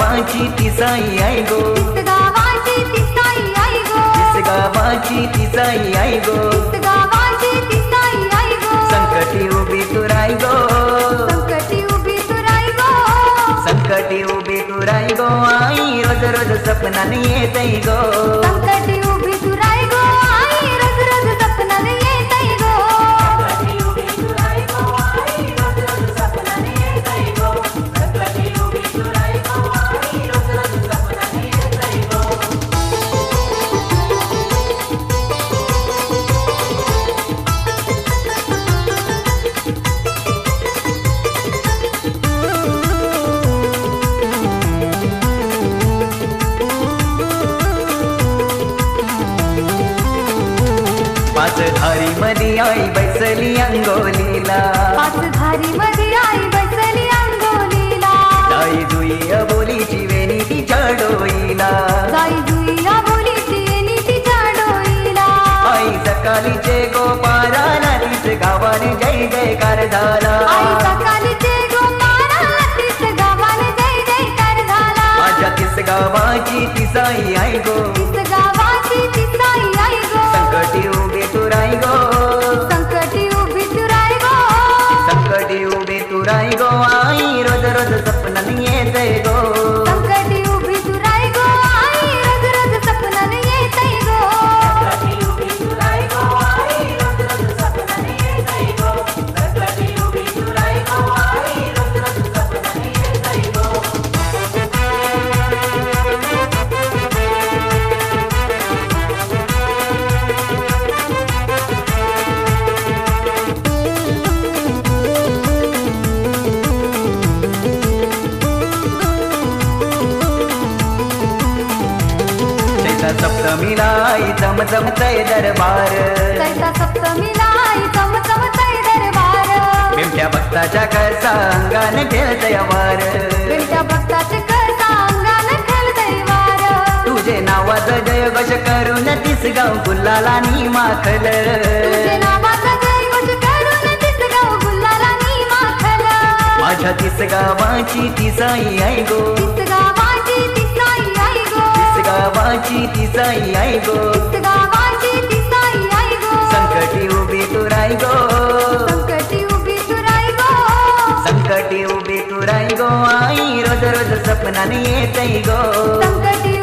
माझ्या तीस गावाची तिसाई आई गो. तीस गावाची तिसाई आई गो. तीस गावाची तिसाई आई गो. तीस गावाची तिसाई आई गो. संकटी उभी तू राई गो. संकटी उभी तू राई गो. संकटी उभी तू राई गो. आई रोज रोज सपनाने येत गो. संकटी पाच धारी मध्ये आई बैसली अंगोलीला. पाच धारी मध्ये आई बसली अंगोलीला. जाई जुई बोलीची वेणी तिच्या डोईला. गाई जुईला बोलीची येणी तिच्या डोईला. आई सकाळीचे गोपाराला तीच गावाने जय जयकार झाला. आई सकाळीचे तीच गावाने जय जयकार झाला. माझ्या तीस गावाची तिसाई आई गो सप्तमीला चमचमतय दरबार. चैता सप्तमीला आई चमचमतय दरबार. बिमट्या भक्ताच्या कळसा अंगाने खेळतय वार. बिलट्या भक्ताचे करता अंगान खेळतय वार. तुझे नावाचं जय घोष करून तीस गाव गुल्लाला नी माखल तुझे नावाचा जय घोष करून तीच गाव गुल्लाला नी माखल माझ्या तीस गावाची तिसाई आई गो गावाची तिसाई आई गो तीच गावाची तिसाई आई गो संकटी उभी तू राई गो संकटी उभी तू राई गो संकटी उभी तू राई गो आई रोज रोज सपनाने येत गो संकटी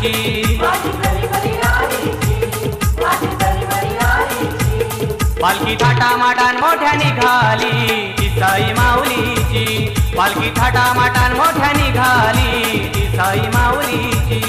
आईची पालखी थाटा माटान मोठ्या निघाली ती माऊलीची. पालखी थाटा माटान मोठ्या निघाली ती माऊलीची.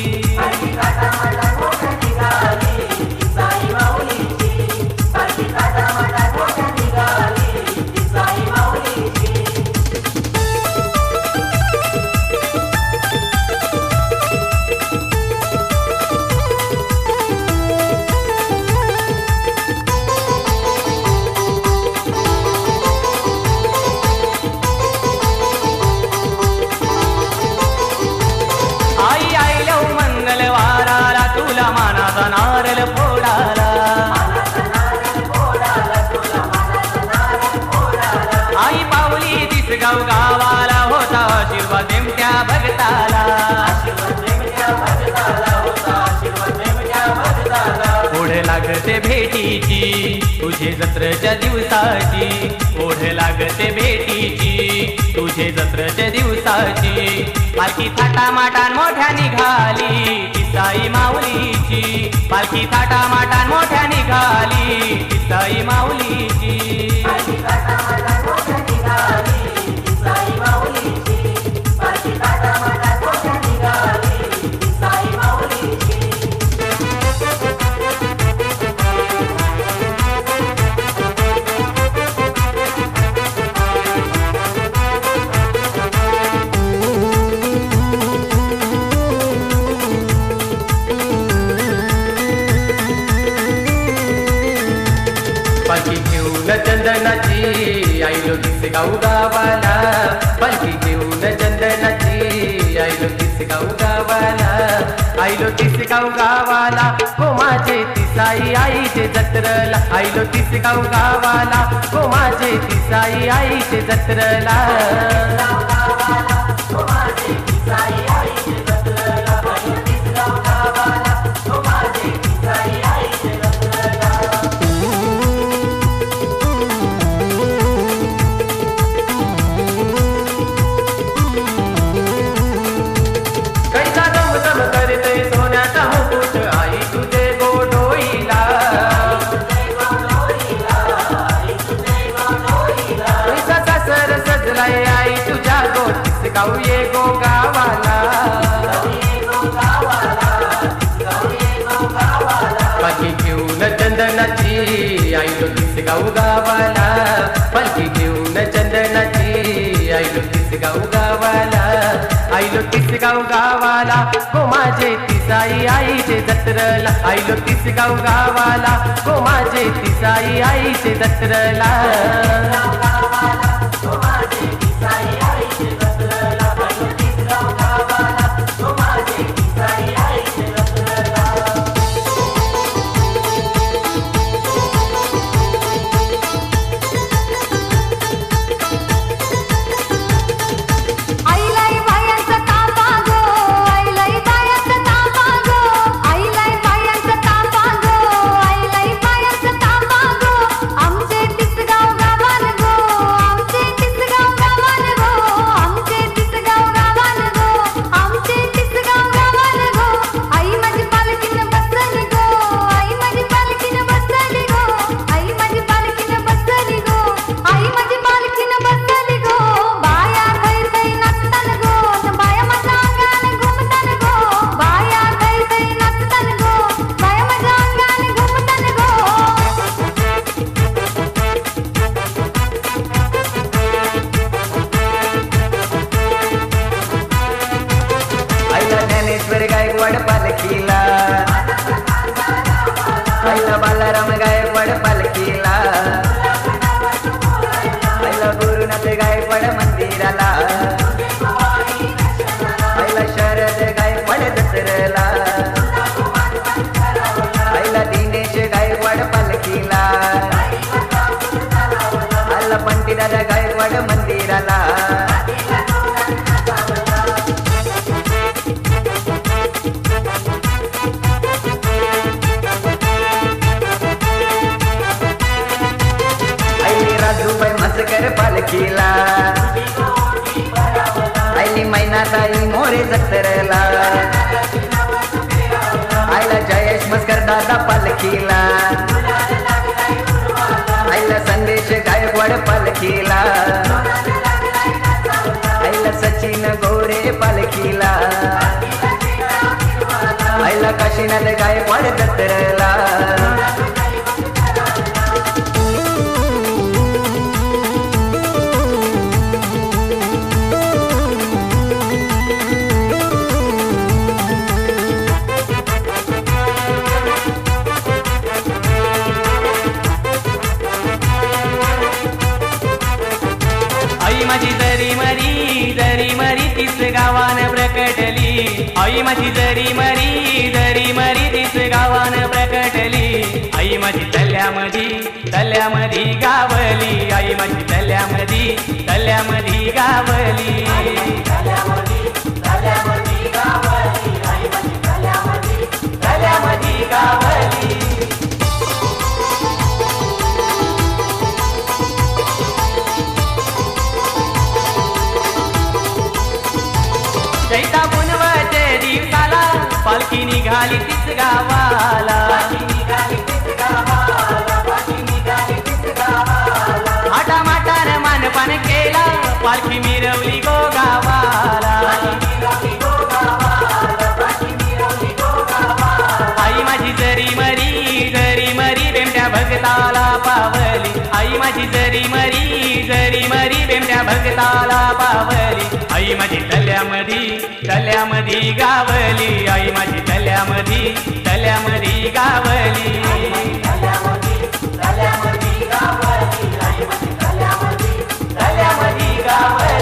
लागते भेटीची. तुझे जत्रच्या दिवसाची ओढ लागते भेटीची. तुझे जत्रच्या दिवसाची पालखी थाटामाटान मोठ्या निघाली. ती माऊलीची पालखी थाटामाटान मोठ्या निघाली. तिसाई माऊलीची गाऊ गावाला पालखी घेऊन चंदनाची. आईलो तिस गाऊ गावाला आईलो तिस गाऊ गावाला. हो माझे तिसाई आईचे जत्रला. आईलो तिस गाऊ गावाला हो माझे तिसाई आईचे जत्रला. हो गोटीस गो गावाला. पालखी घेऊन चंदनाची आईलो तीस गावाला. पालखी घेऊन चंदनाची आईलो तीस गावाला. आईलो तीस गावाला. हो माझे तिसाई आईचे जत्रला आईलो तीस गावाला. हो माझे तिसाई आईचे जत्रला मंदिराला आईली राजूबाई मस्कर पालखीला. आईली मैनाताई मोरे जत्रेला आईला जयेश मस्कर दादा पालखीला. आईला संदेश गायकवाड पालखीला. आईला सचिन गोरे पालखीला. आईला काशीनाथ गायकवाड जत्रेला आई माझी दरी मरी दरी मरी तीच गावान प्रकटली. आई माझी तल्यामधी तल्यामधी गावली. आई माझी तल्यामधी तल्यामधी गावली. भगताला पावली आई माझी तल्यामधी तल्यामधी गावली. आई माझी तल्यामधी तल्यामधी गावली. तल्यामधी गावली.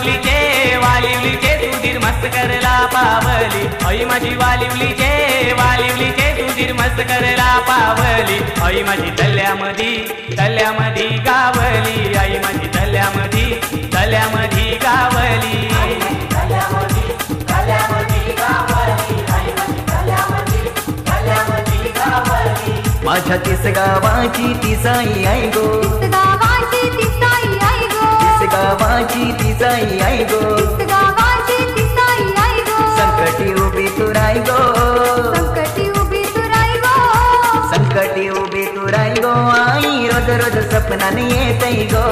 वालिवलीचे वालिवलीचे सुधीर मस्त करला पावली. आई माझी वालिवलीचे वालिवलीचे सुधीर मस्त करला पावली. आई माझी तल्यामधी तल्यामधी गावली. आई माझी तल्यामधी तल्यामधी गावली. माझ्या तीस गावाची तिसाई आई गो. गावाची तिसाई आई गो. संकटी उभी तुराई गो. संकटी उभी तुराई गो. आई रोज रोज सपनाने येतई गो.